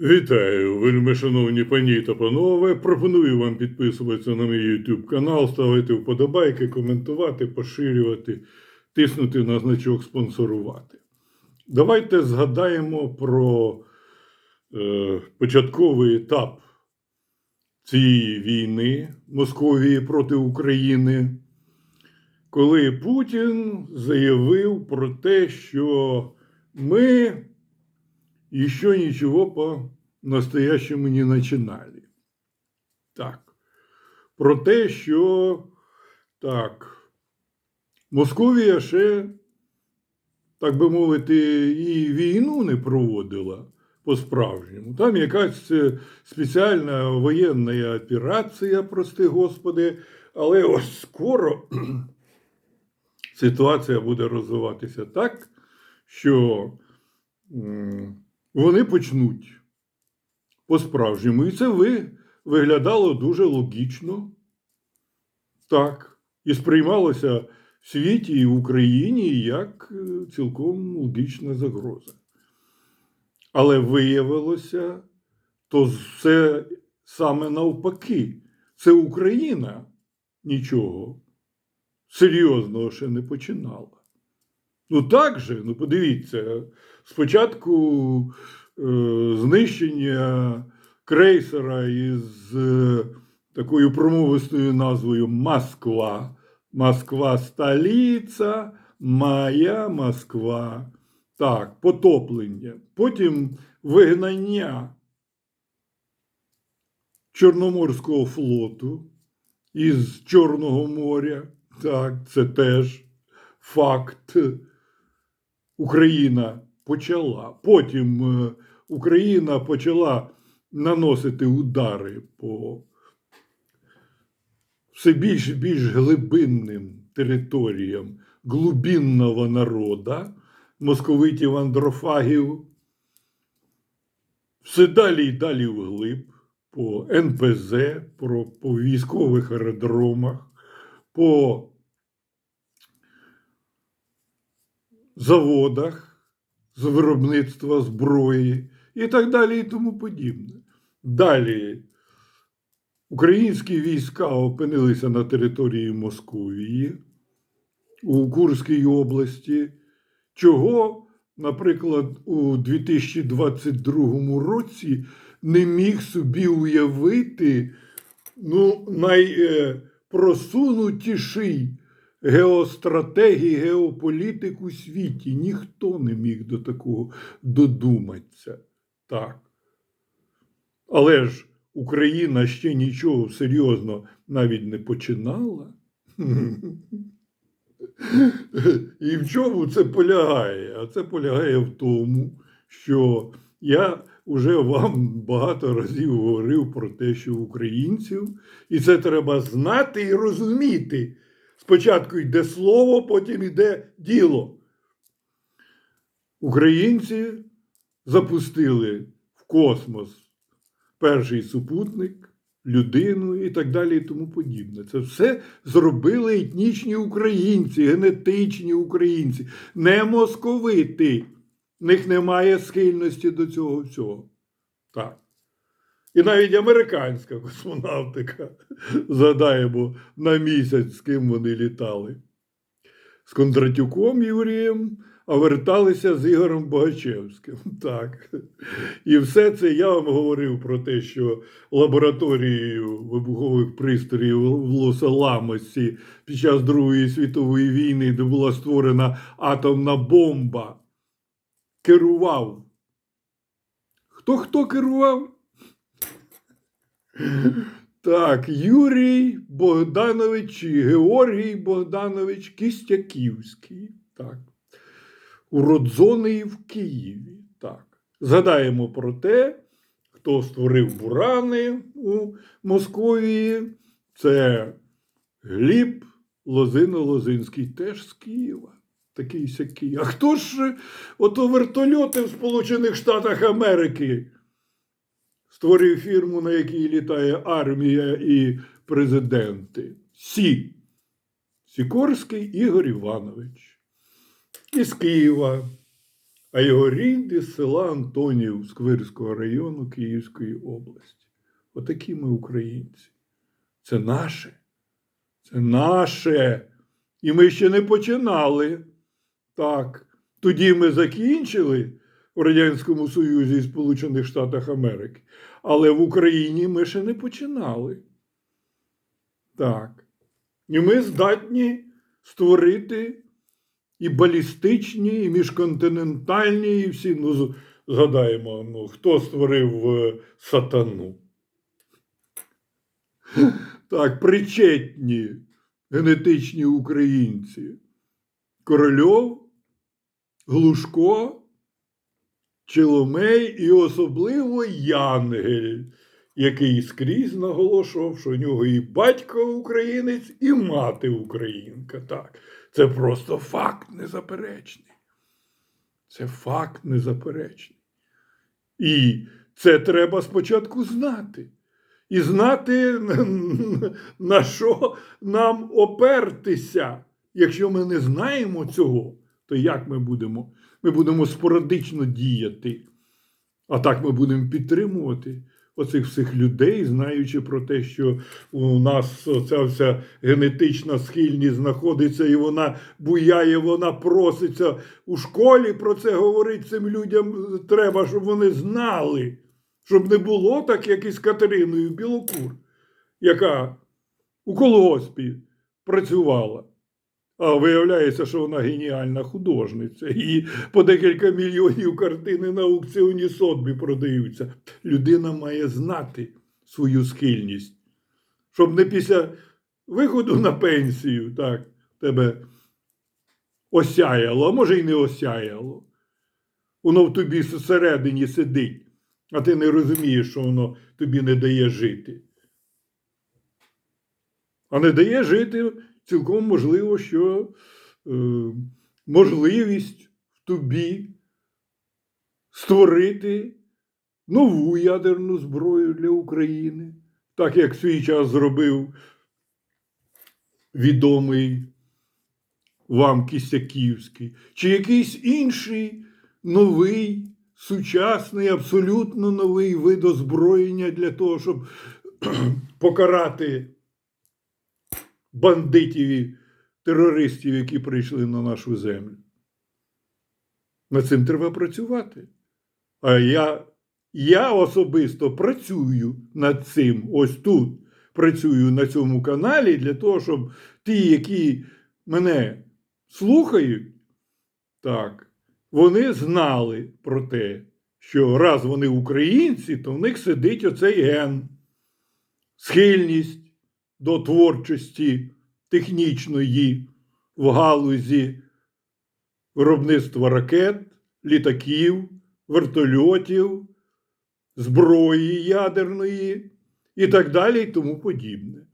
Вітаю, вельми шановні пані та панове. Пропоную вам підписуватися на мій YouTube канал, ставити вподобайки, коментувати, поширювати, тиснути на значок спонсорувати. Давайте згадаємо про е, початковий етап цієї війни Московії проти України, коли Путін заявив про те, що ми еще ничего по-настоящему не начинали. Так. Про те, що так, Московія ще, так би мовити, і війну не проводила по-справжньому. Там якась е, спеціальна воєнна операція, прости Господи, але ось скоро ситуація буде розвиватися так, що вони почнуть по-справжньому. І це ви виглядало дуже логічно. Так. І сприймалося в світі і в Україні як е, цілком логічна загроза. Але виявилося, то все саме навпаки. Це Україна нічого серйозного ще не починала. Ну так же, ну подивіться, спочатку е, знищення крейсера із е, такою промовистою назвою Москва. Москва столиця, моя Москва. Так, потоплення. Потім вигнання Чорноморського флоту із Чорного моря. Так, це теж факт. Україна почала. Потім е, Україна почала наносити удари по все більш більш глибинним територіям глубинного народа, московитів андрофагів, все далі і далі вглиб, по НПЗ, по військових аеродромах, по заводах з виробництва зброї і так далі, і тому подібне. Далі українські війська опинилися на території Московії у Курській області, чого, наприклад, у 2022 році не міг собі уявити ну, найпросунутіший геостратегії, геополітик у світі. Ніхто не міг до такого додуматися. Так. Але ж Україна ще нічого серйозно навіть не починала. І в чому це полягає? А це полягає в тому, що я вже вам багато разів говорив про те, що українців, і це треба знати і розуміти. Спочатку йде слово, потім йде діло. Українці запустили в космос перший супутник, людину і так далі, і тому подібне. Це все зробили етнічні українці, генетичні українці, не московити. В них немає схильності до цього всього. Так. І навіть американська космонавтика, згадаємо, на місяць, з ким вони літали. З Кондратюком Юрієм, а верталися з Ігорем Богачевським. Так. І все це я вам говорив про те, що лабораторією вибухових пристроїв в Лос-Аламосі під час Другої світової війни, де була створена атомна бомба, керував. Хто хто керував? Так, Юрій Богданович чи Георгій Богданович Кістяківський. Так. Уродзоний в Києві. Так. Згадаємо про те, хто створив бурани у Московії. Це Гліб Лозино-Лозинський, теж з Києва. Такий сякий. А хто ж ото вертольоти в Сполучених Штатах Америки? Створив фірму, на якій літає армія і президенти. Сі. Сікорський Ігор Іванович. Із Києва. а його рід із села Антонів Сквирського району Київської області. Отакі ми українці. Це наше. Це наше. І ми ще не починали. Так. Тоді ми закінчили в Радянському Союзі і Сполучених Штатах Америки. Але в Україні ми ще не починали. Так. І ми здатні створити і балістичні, і міжконтинентальні, і всі. Ну, згадаємо, ну, хто створив е, сатану. Так, причетні генетичні українці. Корольов, Глушко, Чиломей і особливо Янгель, який скрізь наголошував, що у нього і батько українець, і мати українка. Так, це просто факт незаперечний. Це факт незаперечний. І це треба спочатку знати. І знати, на що нам опертися. Якщо ми не знаємо цього, то як ми будемо? Ми будемо спорадично діяти. А так ми будемо підтримувати оцих всіх людей, знаючи про те, що у нас ця вся генетична схильність знаходиться, і вона буяє, вона проситься у школі про це говорить цим людям. Треба, щоб вони знали, щоб не було так, як із Катериною Білокур, яка у колгоспі працювала. А виявляється, що вона геніальна художниця. І по декілька мільйонів картини на аукціоні Сотбі продаються. Людина має знати свою схильність, щоб не після виходу на пенсію так, тебе осяяло, а може й не осяяло. Воно в тобі всередині сидить, а ти не розумієш, що воно тобі не дає жити. А не дає жити цілком можливо, що е, можливість в тобі створити нову ядерну зброю для України, так як свій час зробив відомий вам Кісяківський, чи якийсь інший новий, сучасний, абсолютно новий вид озброєння для того, щоб покарати бандитів і терористів, які прийшли на нашу землю. Над цим треба працювати. А я, я особисто працюю над цим ось тут. Працюю на цьому каналі для того, щоб ті, які мене слухають, так, вони знали про те, що раз вони українці, то в них сидить оцей ген, схильність до творчості технічної в галузі виробництва ракет, літаків, вертольотів, зброї ядерної і так далі, і тому подібне.